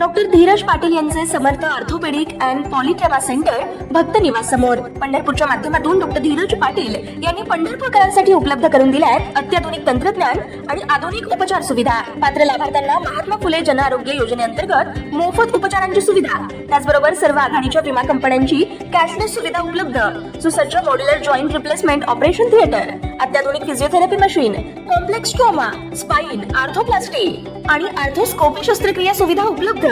Doctor Dhiraj Patil यांचे Samarth orthopaedic and polytrauma centre Bhakta निवासमोर पंढरपूरच्या माध्यमातून डॉक्टर धीरज पाटील यांनी पंढरपूरकरांसाठी उपलब्ध करून दिल्या आहेत अत्याधुनिक तंत्रज्ञान आणि आधुनिक उपचार सुविधा. पात्र लाभार्थ्यांना महात्मा फुले जन आरोग्य योजनेअंतर्गत मोफत उपचारांची सुविधा. त्याचबरोबर सर्व आघाडीच्या विमा कंपन्यांची कॅशलेस सुविधा उपलब्ध. सुसज्ज modular joint replacement operation theatre अत्याधुनिक physiotherapy machine complex trauma spine arthroplasty आणि आर्थोस्कोपी शस्त्रक्रिया सुविधा उपलब्ध.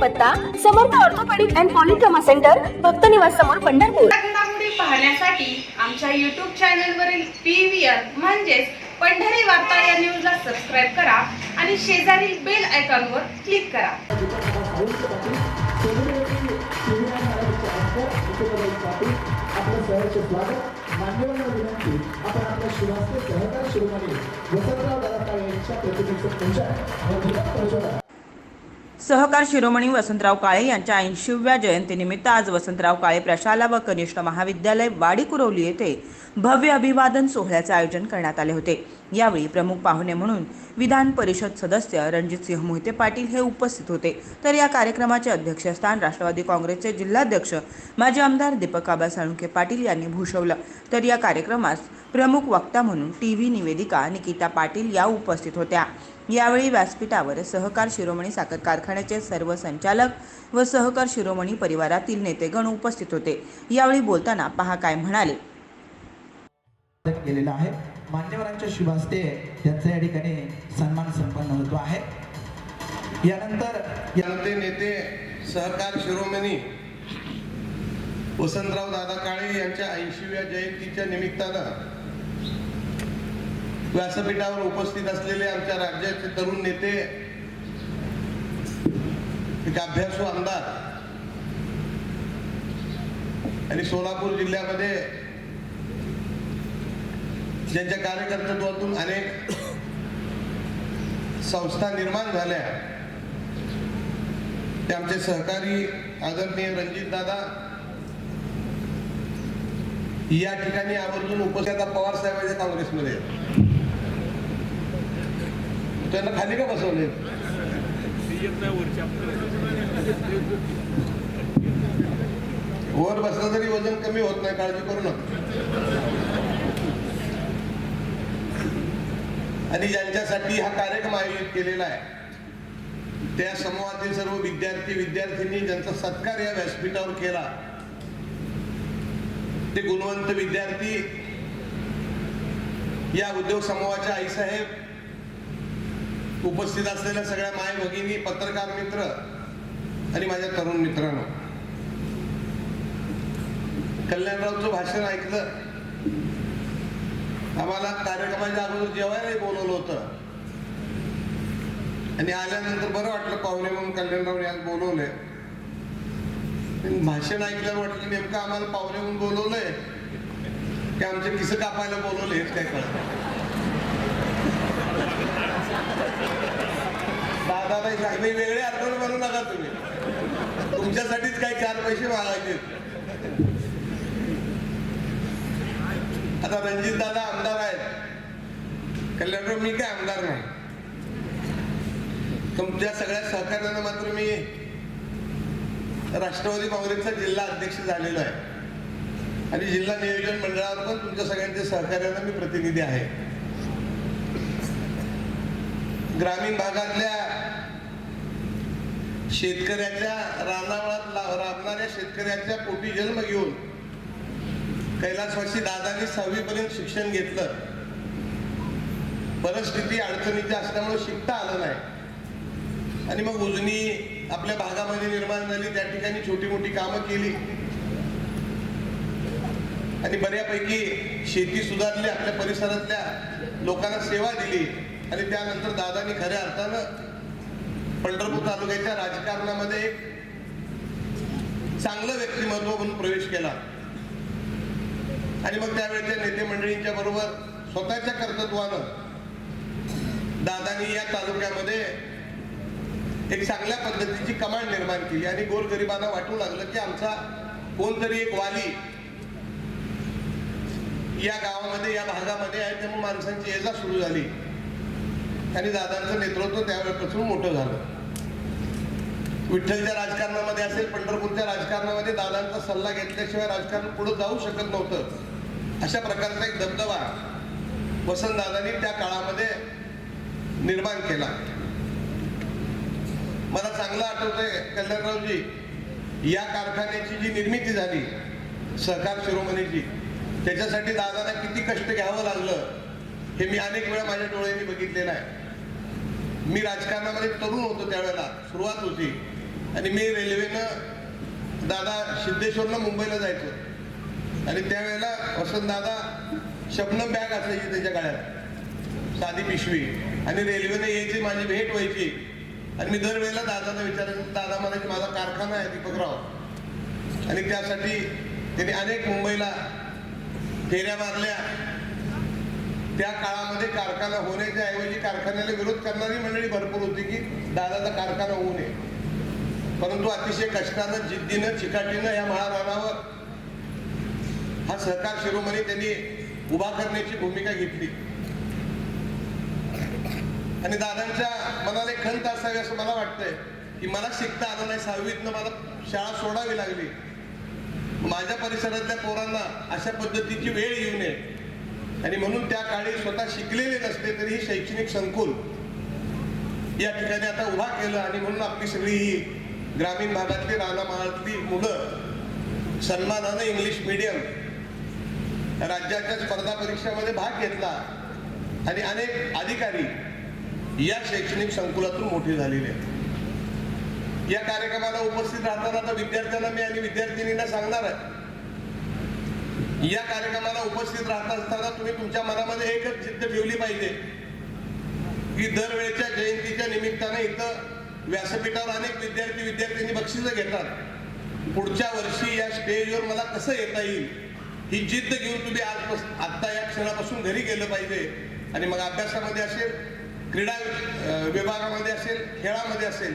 पत्ता Samarth orthopaedic and polytrauma centre Bhakta Niwas समोर पंढरपूर. पाहण्यासाठी आमच्या युट्यूब चॅनलवरील पी व्ही आर म्हणजेच पंढरी वार्ता या न्यूजला सबस्क्राईब करा आणि शेजारील बेल आयकॉनवर क्लिक करा. आपलं सहर्ष स्वागत. मान्यवरांना विनंती आपण आपल्या शिवास्ते सहकार शिरोमणी वसंतराव दादा यांच्या प्रतिमेचं पूजन व दीपक सहकार शिरोमणी वसंतराव काळे यांच्या ऐंशीव्या जयंतीनिमित्त आज वसंतराव काळे प्रशाला व कनिष्ठ महाविद्यालय वाडी कुरवली येथे भव्य अभिवादन सोहळ्याचे आयोजन करण्यात आले होते. यावेळी प्रमुख पाहुणे म्हणून विधान परिषद सदस्य रणजितसिंह मोहिते पाटील हे उपस्थित होते. तर या कार्यक्रमाचे अध्यक्षस्थान राष्ट्रवादी काँग्रेसचे जिल्हाध्यक्ष माजी आमदार दीपक आबा साळुंखे पाटील यांनी भूषवलं. तर या कार्यक्रमास प्रमुख वक्ता म्हणून टी व्ही निवेदिका निकिता पाटील या उपस्थित होत्या. यावेळी व्यासपीठावर सहकार शिरोमणी साखर कारखान्याचे सर्व संचालक व सहकार शिरोमणी परिवारातील नेतेगण उपस्थित होते. यावेळी बोलताना पहा काय म्हणाले. केलेला आहे. मान्यवरांच्या शुभास्ते त्यांचा या ठिकाणी सन्मान संपन्न होतो आहे. यानंतर या नेते सहकार शिरोमणी वसंतराव दादा काळे यांच्या ऐंशीव्या जयंतीच्या निमित्तानं व्यासपीठावर उपस्थित असलेले आमच्या राज्याचे तरुण नेते एक अभ्यासू आमदार आणि सोलापूर जिल्ह्यामध्ये ज्यांच्या कार्यकर्तृत्वातून अनेक संस्था निर्माण झाल्या. ते आमचे सहकारी आदरणीय रणजित दादा या ठिकाणी आवर्जून उपस्थित पवार पवार साहेबांच्या काँग्रेसमध्ये. त्यांना खाली का बसवले? वर बसलं तरी वजन कमी होत नाही काळजी करू नका. आणि ज्यांच्यासाठी हा कार्यक्रम आयोजित केलेला आहे त्या समूहातील सर्व विद्यार्थी विद्यार्थिनी ज्यांचा सत्कार या व्यासपीठावर केला ते गुणवंत विद्यार्थी या उद्योग समूहाच्या आईसाहेब उपस्थित असलेल्या सगळ्या माय भगिनी पत्रकार मित्र आणि माझ्या तरुण मित्रांनो. कल्याणरावचं भाषण ऐकलं. आम्हाला कार्यक्रमाच्या अगोदर जेवायलाही बोलवलं होतं. आणि आल्यानंतर बरं वाटलं पाहुणे म्हणून कल्याणरावने आज बोलवले भाषण ऐकल्यावर वाटलं नेमकं आम्हाला पाहुणे म्हणून बोलवलंय. की आमचे किस कापायला बोलवले हेच काय कळत नाही. काही वेगळे अर्थ बनवू नका तुम्ही. तुमच्यासाठीच काही चार पैसे मागायचे आता रणजित दादा आमदार आहेत. कल्याणराव मी काय आमदार नाही. तुमच्या सगळ्या सहकार्यानं मात्र मी राष्ट्रवादी काँग्रेसचा जिल्हा अध्यक्ष झालेलो आहे. आणि जिल्हा नियोजन मंडळावर पण तुमच्या सगळ्यांच्या सहकार्यानं मी प्रतिनिधी आहे. ग्रामीण भागातल्या शेतकऱ्याच्या रानावळात राबणाऱ्या शेतकऱ्याच्या पोटी जन्म घेऊन कैलासवासी दादानी सहावी पर्यंत शिक्षण घेतलं. परिस्थिती अडचणीची असल्यामुळे शिकता आलं नाही. आणि मग उजनी आपल्या भागामध्ये निर्माण झाली त्या ठिकाणी छोटी मोठी कामं केली. आणि बऱ्यापैकी शेती सुधारली आपल्या परिसरातल्या लोकांना सेवा दिली. आणि त्यानंतर दादानी खऱ्या अर्थानं पंढरपूर तालुक्याच्या राजकारणामध्ये एक चांगलं व्यक्तिमत्व म्हणून प्रवेश केला. आणि मग त्यावेळेच्या नेते मंडळींच्या बरोबर स्वतःच्या कर्तृत्वानं दादानी या तालुक्यामध्ये एक चांगल्या पद्धतीची कमांड निर्माण केली आणि गोरगरिबांना वाटू लागलं की आमचा कोणतरी एक वाली या गावामध्ये या भागामध्ये आहे त्यामुळे माणसांची येजा सुरू झाली. आणि दादांचं नेतृत्व त्यावेळेपासून मोठं झालं. विठ्ठलच्या राजकारणामध्ये असेल पंढरपूरच्या राजकारणामध्ये दादांचा सल्ला घेतल्याशिवाय राजकारण पुढे जाऊ शकत नव्हतं. अशा प्रकारचा एक दबदबा वसंतदादांनी त्या काळामध्ये निर्माण केला. मला चांगलं आठवतंय कल्याणरावजी या कारखान्याची जी निर्मिती झाली सहकार शिरोमणीची त्याच्यासाठी दादाला किती कष्ट घ्यावं लागलं हे मी अनेक वेळा माझ्या डोळ्यांनी बघितलेलं आहे. मी राजकारणामध्ये तरुण होतो त्यावेळेला सुरुवात होती. आणि मी रेल्वेनं दादा सिद्धेश्वरला मुंबईला जायचो. आणि त्यावेळेला वसंतदादा शबनम बॅग असायची त्याच्या गाड्यात साधी पिशवी. आणि रेल्वेने यायची माझी भेट व्हायची. आणि मी दरवेळेला दादाला विचार दादा म्हणायचे माझा कारखाना आहे दीपकराव. आणि त्यासाठी त्यांनी अनेक मुंबईला फेऱ्या मारल्या. त्या काळामध्ये कारखाना होण्याच्या ऐवजी कारखान्याला विरोध करणारी मंडळी भरपूर होती की दादाचा कारखाना होऊ नये. परंतु अतिशय कष्टानं जिद्दीनं चिकाटीनं या महाराणावर हा सहकार शिरोमणी त्यांनी उभा करण्याची भूमिका घेतली. आणि दादांच्या मनाला एक खंत असावी असं मला वाटतंय की मला शिकता आलं नाही. सहावीतनं मला शाळा सोडावी लागली. माझ्या परिसरातल्या पोरांना अशा पद्धतीची वेळ येऊ नये. आणि म्हणून त्या काळी स्वतः शिकलेले नसले तरी ही शैक्षणिक संकुल या ठिकाणी आता उभा केलं आणि म्हणून आपली सगळी ही ग्रामीण भागातली रानामाळातली मुलं सन्मानानं इंग्लिश मीडियम राज्याच्या स्पर्धा परीक्षामध्ये भाग घेतला. आणि अनेक अधिकारी या शैक्षणिक संकुलातून मोठे झालेले आहेत. या कार्यक्रमाला उपस्थित राहताना तर विद्यार्थ्यांना मी आणि विद्यार्थिनींना सांगणार आहे. या कार्यक्रमाला उपस्थित राहत असताना तुम्ही तुमच्या मनामध्ये एकच जिद्द ठेवली पाहिजे की दरवेळेच्या जयंतीच्या निमित्तानं इथं व्यासपीठावर अनेक विद्यार्थी विद्यार्थिनी बक्षिसं घेतात. पुढच्या वर्षी या स्टेजवर मला कसं येता येईल? ही जिद्द घेऊन तुम्ही आज आत्ता या क्षणापासून घरी गेलं पाहिजे. आणि मग अभ्यासामध्ये असेल क्रीडा विभागामध्ये असेल खेळामध्ये असेल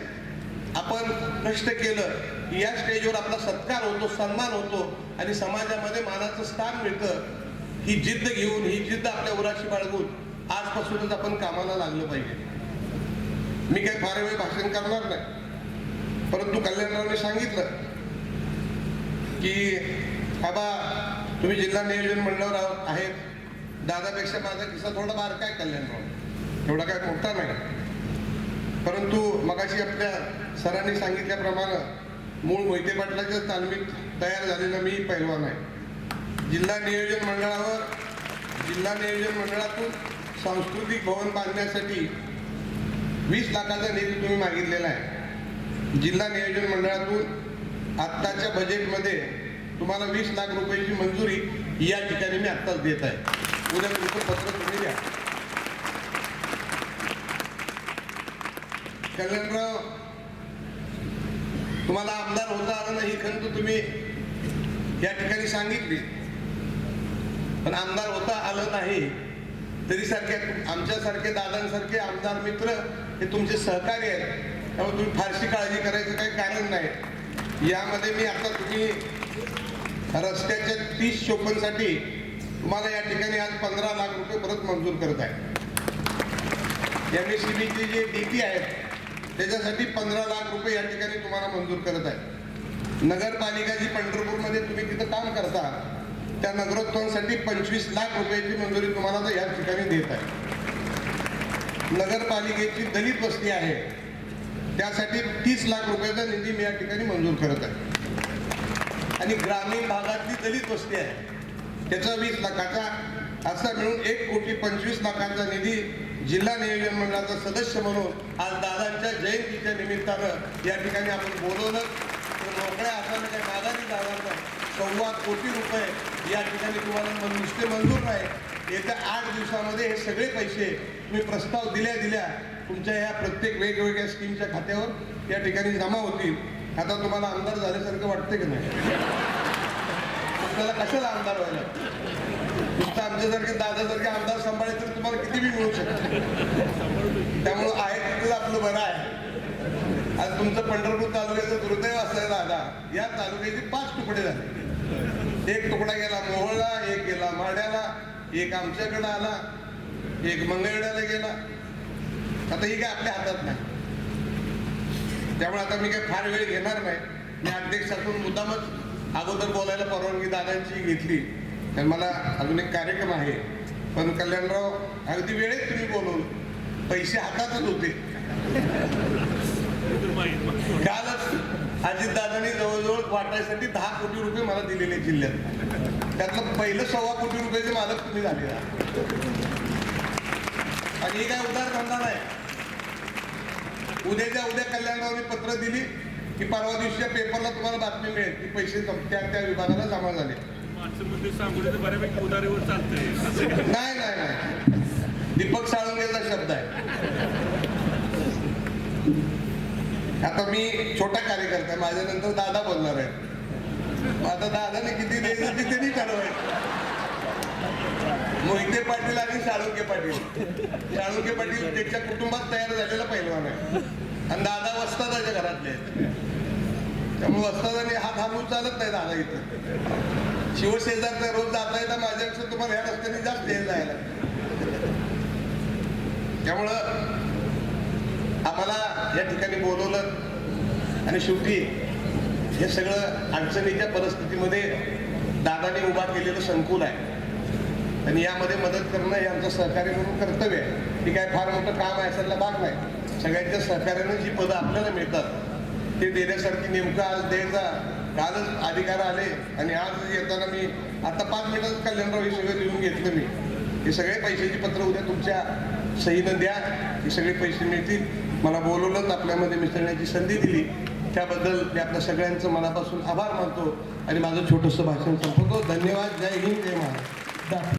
आपण कष्ट केलं की या स्टेजवर आपला सत्कार होतो सन्मान होतो आणि समाजामध्ये मानाचं स्थान मिळतं. ही जिद्द घेऊन ही जिद्द आपल्या उराशी बाळगून आजपासूनच आपण कामाला लागलं पाहिजे. मी काही फार वेळ भाषण करणार नाही. परंतु कल्याणरावने सांगितलं की बाबा तुम्ही जिल्हा नियोजन मंडळावर आहोत आहेत. दादापेक्षा माझा किस्सा थोडा बारका आहे कल्याणराव? एवढा काय मोठा नाही. परंतु मगाशी आपल्या सरांनी सांगितल्याप्रमाणे मूळ मोहिते पाटलाच्या तालमीत तयार झालेला मी पैलवान आहे. जिल्हा नियोजन मंडळावर जिल्हा नियोजन मंडळातून सांस्कृतिक भवन बांधण्यासाठी वीस लाखाचा निधी तुम्ही मागितलेला आहे. जिल्हा नियोजन मंडळातून आत्ताच्या बजेटमध्ये तुम्हाला वीस लाख रुपयाची मंजुरी या ठिकाणी मी आत्ताच देत आहे. उद्या तुमचं पत्र तुम्ही द्या. कल्याणराव तुम्हाला आमदार होता आलं नाही ही खंत तुम्ही या ठिकाणी सांगितली. पण आमदार होता आलं नाही तरी सारख्या आमच्यासारखे दादांसारखे आमदार मित्र हे तुमचे सहकारी आहेत. त्यामुळे तुम्ही फारशी काळजी करायचं काही कारण नाही. यामध्ये मी आता तुम्ही रस्त्याच्या तीस चोपनसाठी तुम्हाला या ठिकाणी आज पंधरा लाख रुपये परत मंजूर करत आहे. एम एस सी बीचे जे डी पी आहेत त्याच्यासाठी पंधरा लाख रुपये या ठिकाणी तुम्हाला मंजूर करत आहे. नगरपालिका जी पंढरपूरमध्ये तुम्ही तिथं काम करता त्या नगरोत्सवासाठी पंचवीस लाख रुपयाची मंजुरी तुम्हाला तर या ठिकाणी देत आहे. नगरपालिकेची दलित वस्ती आहे त्यासाठी तीस लाख रुपयाचा निधी मी या ठिकाणी मंजूर करत आहे. आणि ग्रामीण भागातली दलित वस्ती आहे त्याचा वीस लाखाचा असा मिळून एक कोटी पंचवीस लाखांचा निधी जिल्हा नियोजन मंडळाचा सदस्य म्हणून आज दादांच्या जयंतीच्या निमित्तानं या ठिकाणी आपण बोलवलं. तर मोकळ्या हाताने त्या माघारी दादांना सव्वा कोटी रुपये या ठिकाणी तुम्हाला नुसते मंजूर नाही. येत्या आठ दिवसामध्ये हे सगळे पैसे तुम्ही प्रस्ताव दिल्या दिल्या तुमच्या ह्या प्रत्येक वेगवेगळ्या स्कीमच्या खात्यावर या ठिकाणी जमा होतील. आता तुम्हाला आमदार झाल्यासारखं वाटतं की नाही? आपल्याला कशाला आमदार व्हायला? नुसतं आमच्यासारखे दादासारखे आमदार सांभाळले तर तुम्हाला किती बी मिळू शकतं. त्यामुळं आहे तिथलं आपलं बरं आहे. आज तुमचं पंढरपूर तालुक्याचं दुर्दैव असलं दादा. या तालुक्याचे पाच तुकडे झाले. एक तुकडा गेला मोहळला एक गेला माड्याला एक आमच्याकडं आला एक मंगळवेड्याला गेला. आता ही काय आपल्या हातात नाही. त्यामुळे आता मी काही फार वेळ घेणार नाही. मी अध्यक्षातून मुद्दामच अगोदर बोलायला परवानगी दादांची घेतली. तर मला अजून एक कार्यक्रम आहे. पण कल्याणराव अगदी वेळेत तुम्ही बोलवलं पैसे हातातच होते. कालच अजितदादांनी जवळजवळ वाटायसाठी दहा कोटी रुपये मला दिलेले जिल्ह्यात. त्यातलं पहिलं सव्वा कोटी रुपयाचे मालक तुम्ही झाले आणि ही काय उदार धंदा नाही उद्याच्या उद्या कल्याणरावने पत्र दिली की परवा दिवशीच्या पेपरला तुम्हाला बातमी मिळेल की पैसे त्या त्या विभागाला जमा झाले. नाही नाही नाही. दीपक साळुंगेचा शब्द आहे. आता मी छोटा कार्यकर्ता माझ्यानंतर दादा बोलणार आहे. आता दादाने किती द्यायचं ते त्यांनी ठरवायचं? मोहिते पाटील आणि साळुंके पाटील. साळुंके पाटील त्याच्या कुटुंबात तयार झालेला पैलवान आहे. आणि दादा वस्तादाच्या घरातले आहेत. त्यामुळे वस्तादाने हात हालवून चालत नाही दादा इथं. शिवशेजारचा रोज जाता येता माझ्यापेक्षा तुम्हाला ह्या रस्त्याने जास्त येत जायला. त्यामुळं आम्हाला या ठिकाणी बोलवलं. आणि शेवटी हे सगळं अडचणीच्या परिस्थितीमध्ये दादाने उभा केलेलं संकुल आहे. आणि यामध्ये मदत करणं हे आमचं सहकार्य म्हणून कर्तव्य आहे. ही काय फार मोठं काम आहे असायला भाग नाही. सगळ्यांच्या सहकार्यानं जी पदं आपल्याला मिळतात ते देण्यासारखी नेमकं आज द्यायचा कालच अधिकार आले आणि आज येताना मी आता पाच मिनिटात कल्याणराव हे सगळं लिहून घेतलं मी. हे सगळे पैशाची पत्र उद्या तुमच्या सहीनं द्या. हे सगळे पैसे मिळतील. मला बोलवलंच आपल्यामध्ये मिसळण्याची संधी दिली. त्याबद्दल मी आपल्या सगळ्यांचं मनापासून आभार मानतो आणि माझं छोटंसं भाषण संपवतो. धन्यवाद. जय हिंद. जय महाराज